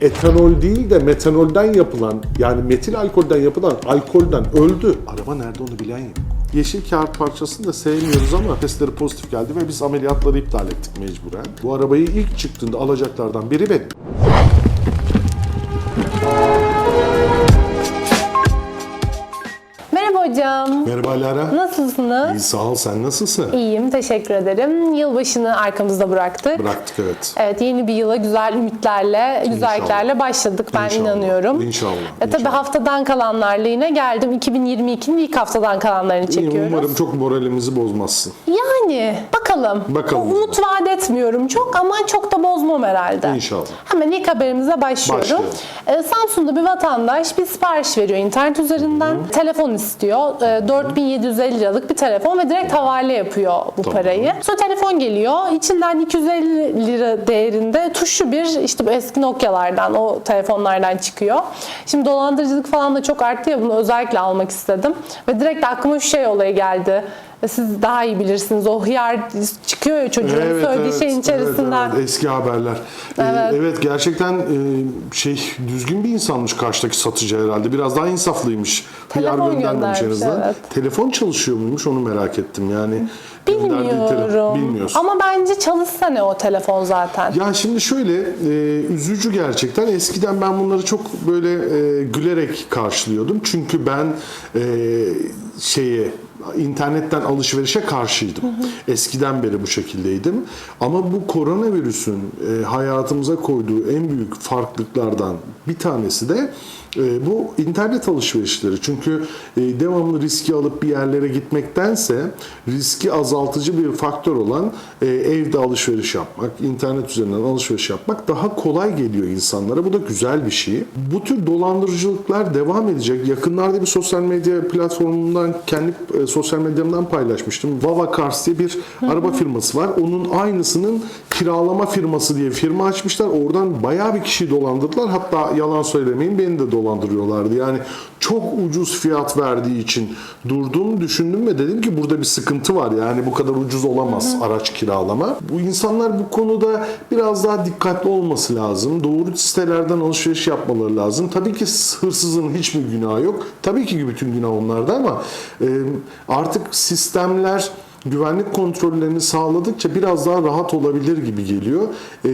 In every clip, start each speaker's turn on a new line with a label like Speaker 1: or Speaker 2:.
Speaker 1: Etanol değil de metanolden yapılan yani metil alkolden yapılan alkolden öldü. Araba nerede onu bilen yok. Yeşil kağıt parçasını da sevmiyoruz ama testleri pozitif geldi ve biz ameliyatları iptal ettik mecburen. Bu arabayı ilk çıktığında alacaklardan biri benim.
Speaker 2: Hocam.
Speaker 1: Merhaba Lara.
Speaker 2: Nasılsınız?
Speaker 1: İyi sağ ol sen nasılsın?
Speaker 2: İyiyim, teşekkür ederim. Yılbaşını arkamızda bıraktık.
Speaker 1: Bıraktık evet.
Speaker 2: Evet, yeni bir yıla güzel ümitlerle, güzelliklerle başladık ben
Speaker 1: İnşallah.
Speaker 2: inanıyorum.
Speaker 1: İnşallah,
Speaker 2: E, tabii
Speaker 1: inşallah.
Speaker 2: haftadan kalanlarla yine geldim. 2022'nin ilk haftadan kalanlarını çekiyoruz.
Speaker 1: Umarım çok moralimizi bozmazsın.
Speaker 2: Yani bakalım.
Speaker 1: Bakalım.
Speaker 2: Umut vaat etmiyorum çok ama çok da bozmam herhalde.
Speaker 1: İnşallah.
Speaker 2: Hemen ilk haberimize başlıyorum.
Speaker 1: Başlayalım.
Speaker 2: Ee, Samsun'da bir vatandaş bir sipariş veriyor internet üzerinden. Telefon istiyor. Ee, 4750 liralık bir telefon ve direkt havale yapıyor bu
Speaker 1: Tamam.
Speaker 2: parayı. Sonra telefon geliyor. İçinden 250 lira değerinde tuşlu bir işte bu eski Nokia'lardan o telefonlardan çıkıyor. Şimdi dolandırıcılık falan da çok arttı ya bunu özellikle almak istedim. Ve direkt aklıma şu şey olayı geldi. Siz daha iyi bilirsiniz. O hıyar çıkıyor ya çocuğun söylediği şeyin içerisinden.
Speaker 1: evet, evet. eski haberler. Ee,
Speaker 2: Evet.
Speaker 1: Evet, gerçekten e, şey düzgün bir insanmış karşıdaki satıcı herhalde. Biraz daha insaflıymış.
Speaker 2: Telefon
Speaker 1: Hıyar göndermemiş en azından.
Speaker 2: evet.
Speaker 1: Telefon çalışıyor muymuş onu merak ettim yani.
Speaker 2: Bilmiyorum.
Speaker 1: Bilmiyorsun.
Speaker 2: Ama bence çalışsa ne o telefon zaten.
Speaker 1: Ya şimdi şöyle e, üzücü gerçekten. Eskiden ben bunları çok böyle e, gülerek karşılıyordum. Çünkü ben e, şeye internetten alışverişe karşıydım. Eskiden beri bu şekildeydim. Ama bu koronavirüsün e, hayatımıza koyduğu en büyük farklılıklardan bir tanesi de e, bu internet alışverişleri. Çünkü e, devamlı riski alıp bir yerlere gitmektense riski azaltıcı bir faktör olan e, evde alışveriş yapmak, internet üzerinden alışveriş yapmak daha kolay geliyor insanlara. Bu da güzel bir şey. Bu tür dolandırıcılıklar devam edecek. Yakınlarda bir sosyal medya platformundan kendi e, sosyal medyamdan paylaşmıştım. Vava Cars diye bir araba firması var. Onun aynısının kiralama firması diye firma açmışlar. Oradan bayağı bir kişiyi dolandırdılar. Hatta yalan söylemeyin beni de dolandırıyorlardı. Yani çok ucuz fiyat verdiği için durdum, düşündüm ve dedim ki burada bir sıkıntı var. Yani bu kadar ucuz olamaz araç kiralama. Bu insanlar bu konuda biraz daha dikkatli olması lazım. Doğru sitelerden alışveriş yapmaları lazım. Tabii ki hırsızın hiçbir günahı yok. Tabii ki bütün günah onlarda ama e, artık sistemler güvenlik kontrollerini sağladıkça biraz daha rahat olabilir gibi geliyor. E,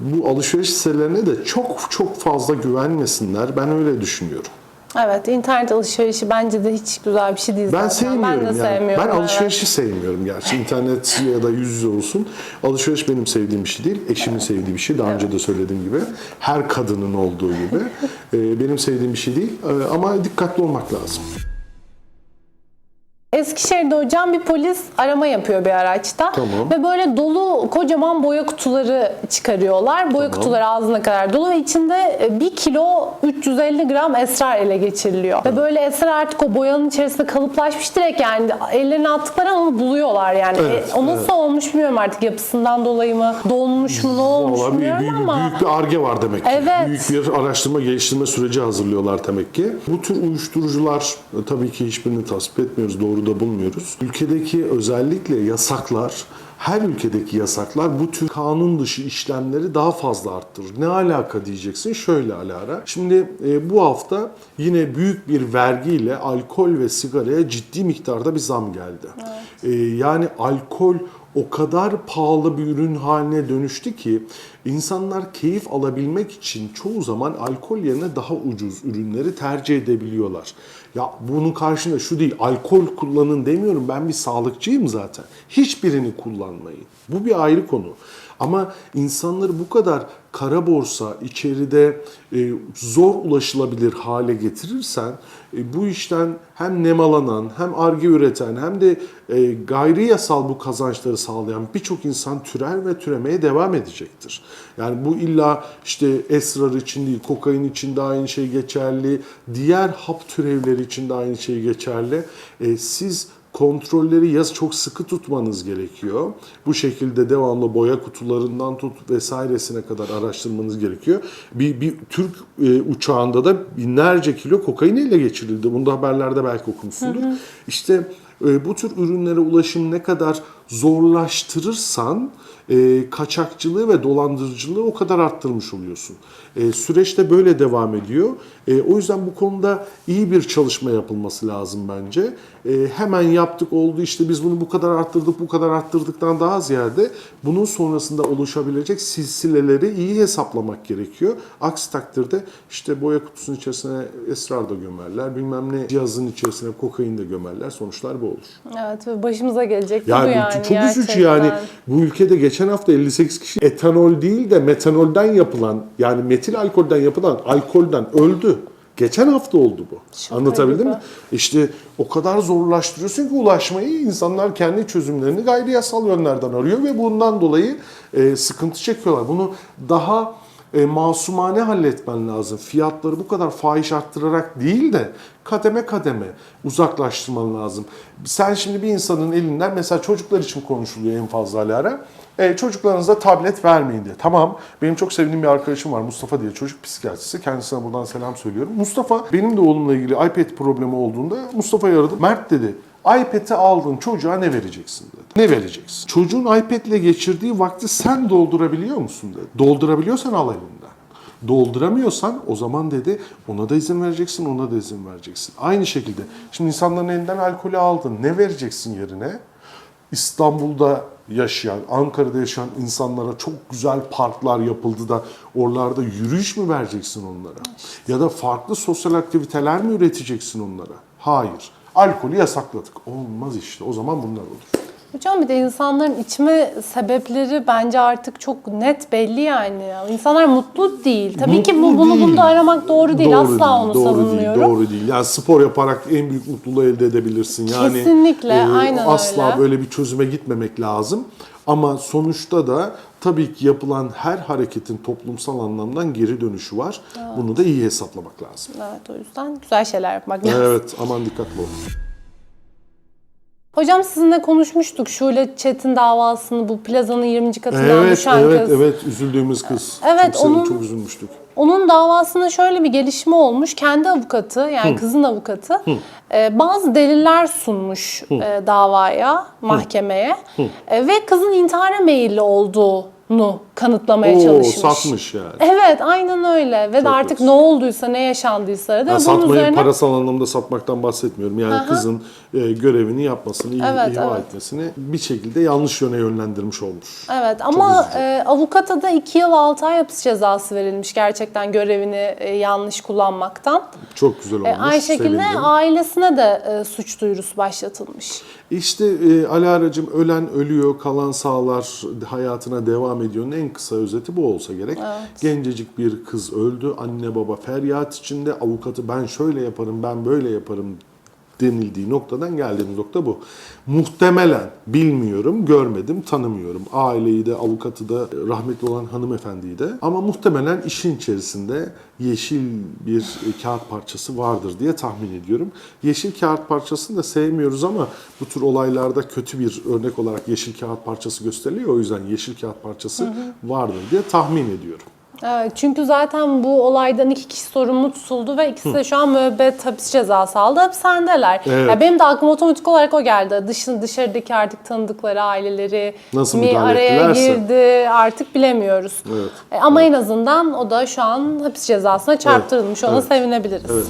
Speaker 1: bu alışveriş sitelerine de çok çok fazla güvenmesinler. Ben öyle düşünüyorum.
Speaker 2: Evet, internet alışverişi bence de hiç güzel bir şey değil
Speaker 1: Ben
Speaker 2: zaten.
Speaker 1: sevmiyorum
Speaker 2: ben de
Speaker 1: yani.
Speaker 2: sevmiyorum.
Speaker 1: Ben
Speaker 2: evet.
Speaker 1: alışverişi sevmiyorum gerçi. İnternet ya da yüz yüze olsun. Alışveriş benim sevdiğim bir şey değil. Eşimin sevdiği bir şey. Daha önce de söylediğim gibi. Her kadının olduğu gibi. Ee, benim sevdiğim bir şey değil. Ee, ama dikkatli olmak lazım.
Speaker 2: Eskişehir'de hocam bir polis arama yapıyor bir araçta.
Speaker 1: Tamam.
Speaker 2: Ve böyle dolu kocaman boya kutuları çıkarıyorlar. Boya
Speaker 1: Tamam.
Speaker 2: kutuları ağzına kadar dolu ve içinde 1 kilo 350 gram esrar ele geçiriliyor. Ve böyle esrar artık o boyanın içerisinde kalıplaşmış direkt yani ellerine attıkları onu buluyorlar yani.
Speaker 1: Evet,
Speaker 2: E, o nasıl
Speaker 1: evet.
Speaker 2: olmuş bilmiyorum artık yapısından dolayı mı, donmuş mu, ne olmuş
Speaker 1: Vallahi
Speaker 2: bilmiyorum
Speaker 1: büyük,
Speaker 2: ama.
Speaker 1: büyük bir arge var demek ki.
Speaker 2: Evet.
Speaker 1: Büyük bir araştırma geliştirme süreci hazırlıyorlar demek ki. Bu tür uyuşturucular e, tabii ki hiçbirini tasvip etmiyoruz, doğru da bulmuyoruz. Ülkedeki özellikle yasaklar her ülkedeki yasaklar bu tür kanun dışı işlemleri daha fazla arttırır. Ne alaka diyeceksin? Şöyle Alara. Şimdi e, bu hafta yine büyük bir vergiyle alkol ve sigaraya ciddi miktarda bir zam geldi. E, yani alkol o kadar pahalı bir ürün haline dönüştü ki insanlar keyif alabilmek için çoğu zaman alkol yerine daha ucuz ürünleri tercih edebiliyorlar. Ya bunun karşında şu değil, alkol kullanın demiyorum ben bir sağlıkçıyım zaten. Hiçbirini kullanmayın. Bu bir ayrı konu. Ama insanları bu kadar kara borsa içeride e, zor ulaşılabilir hale getirirsen e, bu işten hem nemalanan hem arge üreten hem de e, gayri yasal bu kazançları sağlayan birçok insan türer ve türemeye devam edecektir. Yani bu illa işte esrar için değil, kokain için de aynı şey geçerli, diğer hap türevleri için de aynı şey geçerli. E, siz kontrolleri yaz çok sıkı tutmanız gerekiyor. Bu şekilde devamlı boya kutularından tut vesairesine kadar araştırmanız gerekiyor. Bir, bir Türk e, uçağında da binlerce kilo kokain ele geçirildi. Bunu da haberlerde belki okumuşsundur. İşte e, bu tür ürünlere ulaşım ne kadar zorlaştırırsan e, kaçakçılığı ve dolandırıcılığı o kadar arttırmış oluyorsun. E, süreç de böyle devam ediyor. E, o yüzden bu konuda iyi bir çalışma yapılması lazım bence. E, hemen yaptık oldu işte biz bunu bu kadar arttırdık bu kadar arttırdıktan daha ziyade bunun sonrasında oluşabilecek silsileleri iyi hesaplamak gerekiyor. Aksi takdirde işte boya kutusunun içerisine esrar da gömerler bilmem ne cihazın içerisine kokain de gömerler sonuçlar bu olur.
Speaker 2: Evet ve başımıza gelecek
Speaker 1: Ya
Speaker 2: bu
Speaker 1: bu
Speaker 2: yani.
Speaker 1: çok üzücü
Speaker 2: gerçekten.
Speaker 1: yani. Bu ülkede geçen hafta 58 kişi etanol değil de metanolden yapılan yani metil alkolden yapılan alkolden öldü. Geçen hafta oldu bu.
Speaker 2: Şaka
Speaker 1: Anlatabildim mi? İşte o kadar zorlaştırıyorsun ki ulaşmayı insanlar kendi çözümlerini gayri yasal yönlerden arıyor ve bundan dolayı e, sıkıntı çekiyorlar. Bunu daha e, masumane halletmen lazım. Fiyatları bu kadar fahiş arttırarak değil de kademe kademe uzaklaştırman lazım. Sen şimdi bir insanın elinden mesela çocuklar için konuşuluyor en fazla Alara. E, çocuklarınıza tablet vermeyin diye. Tamam benim çok sevdiğim bir arkadaşım var Mustafa diye çocuk psikiyatrisi. Kendisine buradan selam söylüyorum. Mustafa benim de oğlumla ilgili iPad problemi olduğunda Mustafa'yı aradım. Mert dedi iPad'i aldın çocuğa ne vereceksin dedi. Ne vereceksin? Çocuğun iPad'le geçirdiği vakti sen doldurabiliyor musun dedi. Doldurabiliyorsan al elinden. Dolduramıyorsan o zaman dedi ona da izin vereceksin, ona da izin vereceksin. Aynı şekilde şimdi insanların elinden alkolü aldın. Ne vereceksin yerine? İstanbul'da yaşayan, Ankara'da yaşayan insanlara çok güzel parklar yapıldı da oralarda yürüyüş mü vereceksin onlara? Ya da farklı sosyal aktiviteler mi üreteceksin onlara? Hayır. Alkolü yasakladık. Olmaz işte. O zaman bunlar olur.
Speaker 2: Hocam bir de insanların içme sebepleri bence artık çok net belli yani. İnsanlar mutlu değil. Tabii ki bu,
Speaker 1: Mutlu
Speaker 2: bunu
Speaker 1: değil.
Speaker 2: bunda aramak doğru değil.
Speaker 1: Doğru
Speaker 2: Asla
Speaker 1: değil,
Speaker 2: onu
Speaker 1: doğru
Speaker 2: savunmuyorum.
Speaker 1: Değil, doğru değil. Yani spor yaparak en büyük mutluluğu elde edebilirsin. Yani
Speaker 2: Kesinlikle, aynen
Speaker 1: asla
Speaker 2: öyle.
Speaker 1: böyle bir çözüme gitmemek lazım. Ama sonuçta da tabii ki yapılan her hareketin toplumsal anlamdan geri dönüşü var. Bunu da iyi hesaplamak lazım.
Speaker 2: Evet o yüzden güzel şeyler yapmak lazım.
Speaker 1: Evet, aman dikkatli olun.
Speaker 2: Hocam sizinle konuşmuştuk. Şule Çetin davasını bu plazanın 20. katından
Speaker 1: Evet,
Speaker 2: düşen
Speaker 1: evet,
Speaker 2: kız.
Speaker 1: evet. Üzüldüğümüz kız.
Speaker 2: Evet,
Speaker 1: çok,
Speaker 2: onun-
Speaker 1: çok üzülmüştük.
Speaker 2: Onun davasında şöyle bir gelişme olmuş. Kendi avukatı yani kızın avukatı e, bazı deliller sunmuş e, davaya, mahkemeye. E, ve kızın intihara meyilli olduğunu kanıtlamaya
Speaker 1: Oo,
Speaker 2: çalışmış.
Speaker 1: satmış yani.
Speaker 2: Evet aynen öyle ve de
Speaker 1: Çok
Speaker 2: artık
Speaker 1: kötü.
Speaker 2: ne olduysa ne yaşandıysa da
Speaker 1: Ya
Speaker 2: bunun
Speaker 1: satmayı
Speaker 2: üzerine
Speaker 1: parasal anlamda satmaktan bahsetmiyorum. Yani
Speaker 2: Aha.
Speaker 1: kızın e, görevini yapmasını, iyi
Speaker 2: Evet,
Speaker 1: ihva
Speaker 2: evet.
Speaker 1: etmesini bir şekilde yanlış yöne yönlendirmiş olmuş.
Speaker 2: Evet ama e, avukata da 2 yıl 6 ay hapis cezası verilmiş gerçekten görevini e, yanlış kullanmaktan.
Speaker 1: Çok güzel olmuş.
Speaker 2: E, aynı şekilde
Speaker 1: sevindim.
Speaker 2: ailesine de e, suç duyurusu başlatılmış.
Speaker 1: İşte e, Ali Aracım ölen ölüyor, kalan sağlar hayatına devam ediyor. En kısa özeti bu olsa gerek. Gencecik bir kız öldü. Anne baba feryat içinde. Avukatı ben şöyle yaparım, ben böyle yaparım denildiği noktadan geldiğimiz nokta bu. Muhtemelen bilmiyorum, görmedim, tanımıyorum. Aileyi de, avukatı da, rahmetli olan hanımefendiyi de. Ama muhtemelen işin içerisinde yeşil bir kağıt parçası vardır diye tahmin ediyorum. Yeşil kağıt parçasını da sevmiyoruz ama bu tür olaylarda kötü bir örnek olarak yeşil kağıt parçası gösteriliyor. O yüzden yeşil kağıt parçası vardır diye tahmin ediyorum.
Speaker 2: Evet, çünkü zaten bu olaydan iki kişi sorumlu tutuldu ve ikisi de şu an müebbet hapis cezası aldı. Hapishanedeler.
Speaker 1: Evet.
Speaker 2: Ya benim de aklıma otomatik olarak o geldi. Dışın, dışarıdaki artık tanıdıkları aileleri
Speaker 1: Nasıl
Speaker 2: mi araya
Speaker 1: ettilerse.
Speaker 2: girdi artık bilemiyoruz.
Speaker 1: Evet.
Speaker 2: E, Ama en azından o da şu an hapis cezasına çarptırılmış. Ona
Speaker 1: Evet.
Speaker 2: sevinebiliriz.
Speaker 1: Evet.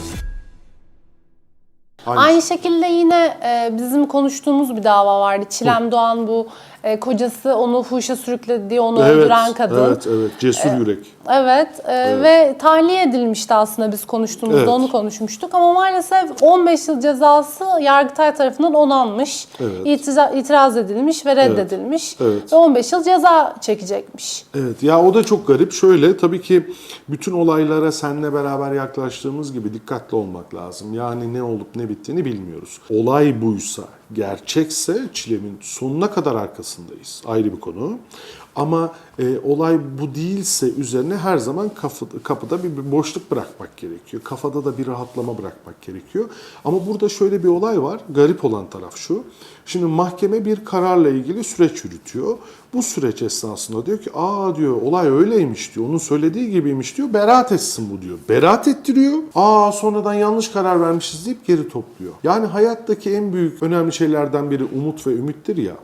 Speaker 1: Aynı.
Speaker 2: Aynı şekilde yine e, bizim konuştuğumuz bir dava vardı. Çilem Doğan bu e, kocası onu fuhuşa sürükledi diye onu
Speaker 1: Evet,
Speaker 2: öldüren kadın.
Speaker 1: Evet, evet. Cesur yürek.
Speaker 2: Evet, e, ve tahliye edilmişti aslında biz konuştuğumuzda
Speaker 1: Evet.
Speaker 2: onu konuşmuştuk ama maalesef 15 yıl cezası Yargıtay tarafından onanmış.
Speaker 1: Evet.
Speaker 2: İtiza- itiraz edilmiş ve reddedilmiş.
Speaker 1: Evet.
Speaker 2: Ve 15 yıl ceza çekecekmiş.
Speaker 1: Evet ya o da çok garip. Şöyle tabii ki bütün olaylara seninle beraber yaklaştığımız gibi dikkatli olmak lazım. Yani ne olup ne bittiğini bilmiyoruz. Olay buysa, gerçekse çilemin sonuna kadar arkasındayız. Ayrı bir konu. Ama e, olay bu değilse üzerine her zaman kapı, kapıda bir, bir boşluk bırakmak gerekiyor. Kafada da bir rahatlama bırakmak gerekiyor. Ama burada şöyle bir olay var. Garip olan taraf şu. Şimdi mahkeme bir kararla ilgili süreç yürütüyor. Bu süreç esnasında diyor ki aa diyor olay öyleymiş diyor. Onun söylediği gibiymiş diyor. Beraat etsin bu diyor. Beraat ettiriyor. Aa sonradan yanlış karar vermişiz deyip geri topluyor. Yani hayattaki en büyük önemli şeylerden biri umut ve ümittir ya.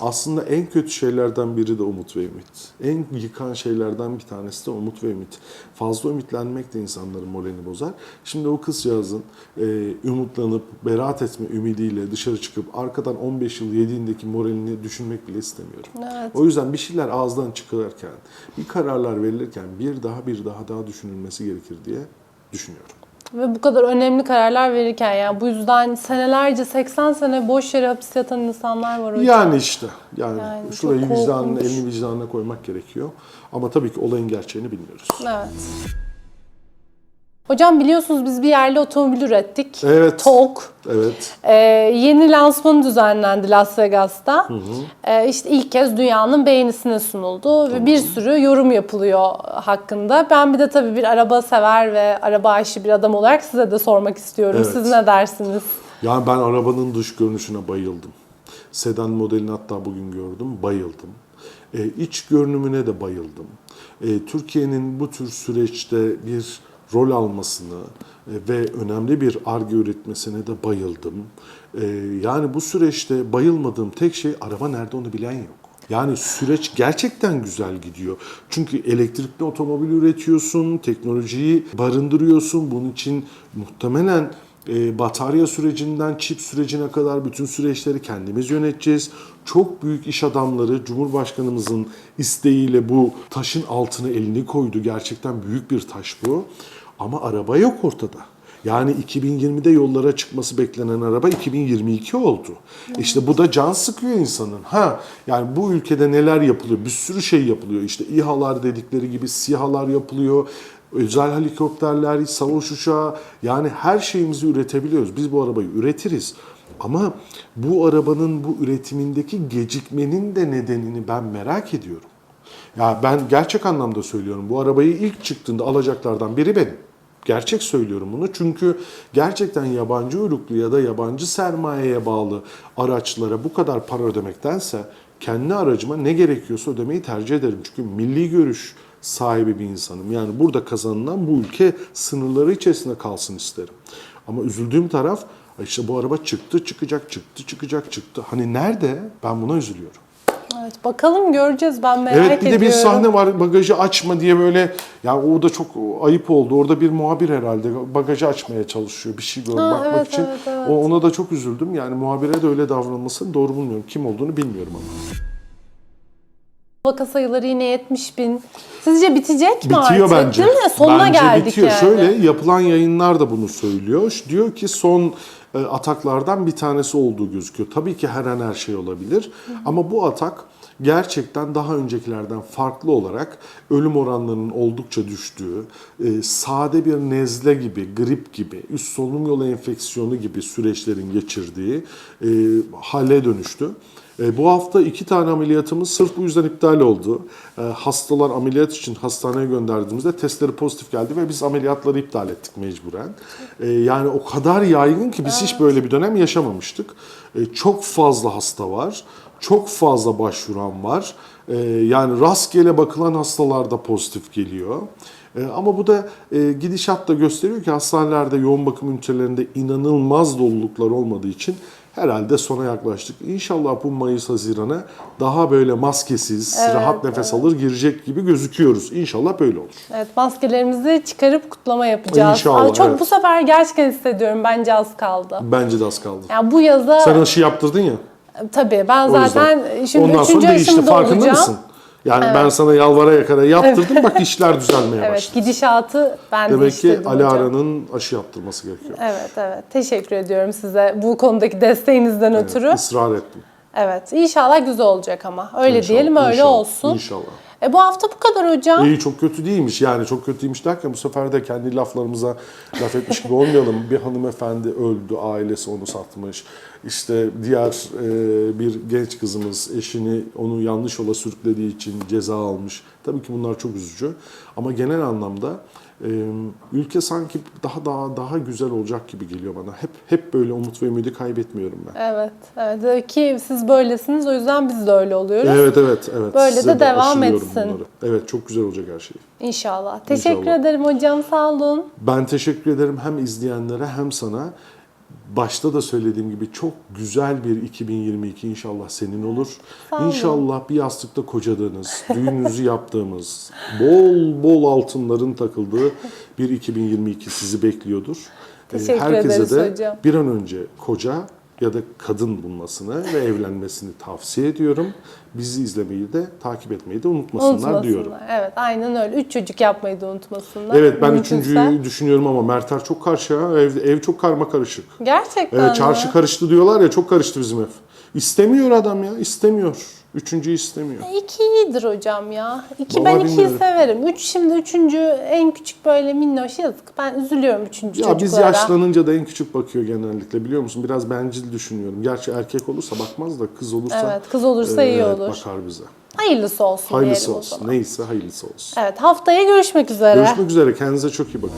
Speaker 1: Aslında en kötü şeylerden biri de umut ve ümit. En yıkan şeylerden bir tanesi de umut ve ümit. Fazla ümitlenmek de insanların moralini bozar. Şimdi o kızcağızın e, umutlanıp beraat etme ümidiyle dışarı çıkıp arkadan 15 yıl yediğindeki moralini düşünmek bile istemiyorum.
Speaker 2: Evet.
Speaker 1: O yüzden bir şeyler ağızdan çıkarken, bir kararlar verilirken bir daha bir daha daha düşünülmesi gerekir diye düşünüyorum.
Speaker 2: Ve bu kadar önemli kararlar verirken yani bu yüzden senelerce 80 sene boş yere hapis yatan insanlar var hocam.
Speaker 1: Yani işte yani,
Speaker 2: Yani
Speaker 1: şurayı vicdanına, elini vicdanına koymak gerekiyor. Ama tabii ki olayın gerçeğini bilmiyoruz.
Speaker 2: Evet. Hocam biliyorsunuz biz bir yerli otomobil ürettik.
Speaker 1: Evet.
Speaker 2: TOG.
Speaker 1: Evet.
Speaker 2: Ee, yeni lansmanı düzenlendi Las Vegas'ta. Ee, işte ilk kez dünyanın beğenisine sunuldu ve bir sürü yorum yapılıyor hakkında. Ben bir de tabii bir araba sever ve araba aşığı bir adam olarak size de sormak istiyorum.
Speaker 1: Evet.
Speaker 2: Siz ne dersiniz?
Speaker 1: Yani ben arabanın dış görünüşüne bayıldım. Sedan modelini hatta bugün gördüm, bayıldım. E, iç görünümüne de bayıldım. E, Türkiye'nin bu tür süreçte bir rol almasını e, ve önemli bir arge üretmesine de bayıldım. E, yani bu süreçte bayılmadığım tek şey araba nerede onu bilen yok. Yani süreç gerçekten güzel gidiyor. Çünkü elektrikli otomobil üretiyorsun, teknolojiyi barındırıyorsun. Bunun için muhtemelen e, batarya sürecinden çip sürecine kadar bütün süreçleri kendimiz yöneteceğiz. Çok büyük iş adamları Cumhurbaşkanımızın isteğiyle bu taşın altına elini koydu. Gerçekten büyük bir taş bu. Ama araba yok ortada. Yani 2020'de yollara çıkması beklenen araba 2022 oldu. İşte bu da can sıkıyor insanın. Ha yani bu ülkede neler yapılıyor? Bir sürü şey yapılıyor. İşte İHA'lar dedikleri gibi SİHA'lar yapılıyor. Özel helikopterler, savaş uçağı yani her şeyimizi üretebiliyoruz. Biz bu arabayı üretiriz. Ama bu arabanın bu üretimindeki gecikmenin de nedenini ben merak ediyorum. Ya ben gerçek anlamda söylüyorum. Bu arabayı ilk çıktığında alacaklardan biri benim. Gerçek söylüyorum bunu çünkü gerçekten yabancı uyruklu ya da yabancı sermayeye bağlı araçlara bu kadar para ödemektense kendi aracıma ne gerekiyorsa ödemeyi tercih ederim. Çünkü milli görüş sahibi bir insanım. Yani burada kazanılan bu ülke sınırları içerisinde kalsın isterim. Ama üzüldüğüm taraf işte bu araba çıktı, çıkacak, çıktı, çıkacak, çıktı. Hani nerede? Ben buna üzülüyorum.
Speaker 2: Evet, bakalım göreceğiz ben merak
Speaker 1: Evet bir
Speaker 2: ediyorum.
Speaker 1: de bir sahne var bagajı açma diye böyle ya o da çok ayıp oldu. Orada bir muhabir herhalde bagajı açmaya çalışıyor bir şey bakmak
Speaker 2: evet,
Speaker 1: için.
Speaker 2: evet, evet.
Speaker 1: O ona da çok üzüldüm. Yani muhabire de öyle davranılmasını doğru bulmuyorum. Kim olduğunu bilmiyorum ama.
Speaker 2: Vaka sayıları yine 70 bin. Sizce bitecek mi
Speaker 1: Bitiyor
Speaker 2: artık?
Speaker 1: bence.
Speaker 2: Değil mi? Sonuna
Speaker 1: bence
Speaker 2: geldik
Speaker 1: bitiyor.
Speaker 2: yani.
Speaker 1: Şöyle yapılan yayınlar da bunu söylüyor. Diyor ki son ataklardan bir tanesi olduğu gözüküyor. Tabii ki her an her şey olabilir. Ama bu atak gerçekten daha öncekilerden farklı olarak ölüm oranlarının oldukça düştüğü, e, sade bir nezle gibi, grip gibi, üst solunum yolu enfeksiyonu gibi süreçlerin geçirdiği e, hale dönüştü. E, bu hafta iki tane ameliyatımız sırf bu yüzden iptal oldu. Hastalar ameliyat için hastaneye gönderdiğimizde testleri pozitif geldi ve biz ameliyatları iptal ettik mecburen. Yani o kadar yaygın ki biz hiç böyle bir dönem yaşamamıştık. Çok fazla hasta var, çok fazla başvuran var. E, yani rastgele bakılan hastalarda pozitif geliyor. E, Ama bu da e, gidişat da gösteriyor ki hastanelerde yoğun bakım ünitelerinde inanılmaz doluluklar olmadığı için herhalde sona yaklaştık. İnşallah bu Mayıs Haziran'a daha böyle maskesiz,
Speaker 2: Evet,
Speaker 1: rahat nefes alır girecek gibi gözüküyoruz. İnşallah böyle olur.
Speaker 2: Evet maskelerimizi çıkarıp kutlama yapacağız.
Speaker 1: İnşallah,
Speaker 2: Aa, çok
Speaker 1: evet.
Speaker 2: bu sefer gerçekten hissediyorum. Bence az kaldı.
Speaker 1: Bence de az kaldı.
Speaker 2: Yani bu yaza
Speaker 1: Sen aşı yaptırdın ya.
Speaker 2: Tabii ben
Speaker 1: o yüzden.
Speaker 2: zaten şimdi
Speaker 1: Ondan
Speaker 2: üçüncü
Speaker 1: sonra değişti. Farkında
Speaker 2: olacağım.
Speaker 1: mısın? Yani ben sana yalvara yakara yaptırdım bak işler düzelmeye
Speaker 2: Evet
Speaker 1: başladı.
Speaker 2: gidişatı ben
Speaker 1: Demek ki Ali. Ara'nın aşı yaptırması gerekiyor.
Speaker 2: Evet evet teşekkür ediyorum size bu konudaki desteğinizden ötürü.
Speaker 1: Israr ettim.
Speaker 2: Evet inşallah güzel olacak ama öyle
Speaker 1: İnşallah,
Speaker 2: diyelim öyle
Speaker 1: inşallah,
Speaker 2: olsun.
Speaker 1: İnşallah.
Speaker 2: E, bu hafta bu kadar hocam.
Speaker 1: İyi çok kötü değilmiş yani çok kötüymüş derken bu sefer de kendi laflarımıza laf etmiş gibi olmayalım. Bir hanımefendi öldü, ailesi onu satmış. İşte diğer e, bir genç kızımız eşini onu yanlış yola sürüklediği için ceza almış. Tabii ki bunlar çok üzücü ama genel anlamda ülke sanki daha daha daha güzel olacak gibi geliyor bana. Hep hep böyle umut ve ümidi kaybetmiyorum ben.
Speaker 2: Evet, evet ki siz böylesiniz o yüzden biz de öyle oluyoruz.
Speaker 1: Evet evet evet.
Speaker 2: Böyle
Speaker 1: Size
Speaker 2: de devam etsin.
Speaker 1: bunları. Evet çok güzel olacak her şey.
Speaker 2: İnşallah. Teşekkür
Speaker 1: İnşallah.
Speaker 2: ederim hocam sağ olun.
Speaker 1: Ben teşekkür ederim hem izleyenlere hem sana. Başta da söylediğim gibi çok güzel bir 2022 inşallah senin olur. İnşallah bir yastıkta kocadığınız, düğününüzü yaptığımız, bol bol altınların takıldığı bir 2022 sizi bekliyordur. Ee,
Speaker 2: Teşekkür
Speaker 1: Herkese
Speaker 2: ederiz
Speaker 1: de
Speaker 2: hocam.
Speaker 1: bir an önce koca ya da kadın bulmasını ve evlenmesini tavsiye ediyorum. Bizi izlemeyi de takip etmeyi de unutmasınlar,
Speaker 2: Unutmasınlar.
Speaker 1: diyorum.
Speaker 2: Evet aynen öyle. Üç çocuk yapmayı da unutmasınlar.
Speaker 1: Evet ben
Speaker 2: Mümkünse.
Speaker 1: üçüncüyü düşünüyorum ama Mertler çok karşı ya. Ev, ev çok karma karışık.
Speaker 2: Gerçekten
Speaker 1: Evet
Speaker 2: mi?
Speaker 1: çarşı karıştı diyorlar ya çok karıştı bizim ev. İstemiyor adam ya istemiyor. Üçüncüyü istemiyor.
Speaker 2: İki iyidir hocam ya. İki
Speaker 1: Vallahi
Speaker 2: ben ikiyi
Speaker 1: bilmiyorum.
Speaker 2: severim. Üç şimdi üçüncü en küçük böyle minnoş yazık. Ben üzülüyorum üçüncü
Speaker 1: Ya
Speaker 2: çocuklara.
Speaker 1: biz yaşlanınca da en küçük bakıyor genellikle biliyor musun? Biraz bencil düşünüyorum. Gerçi erkek olursa bakmaz da kız olursa
Speaker 2: Evet kız olursa iyi
Speaker 1: evet,
Speaker 2: olur.
Speaker 1: bakar bize.
Speaker 2: Hayırlısı olsun
Speaker 1: Hayırlısı
Speaker 2: diyelim o
Speaker 1: olsun.
Speaker 2: zaman.
Speaker 1: Neyse hayırlısı olsun.
Speaker 2: Evet haftaya görüşmek üzere.
Speaker 1: Görüşmek üzere. Kendinize çok iyi bakın.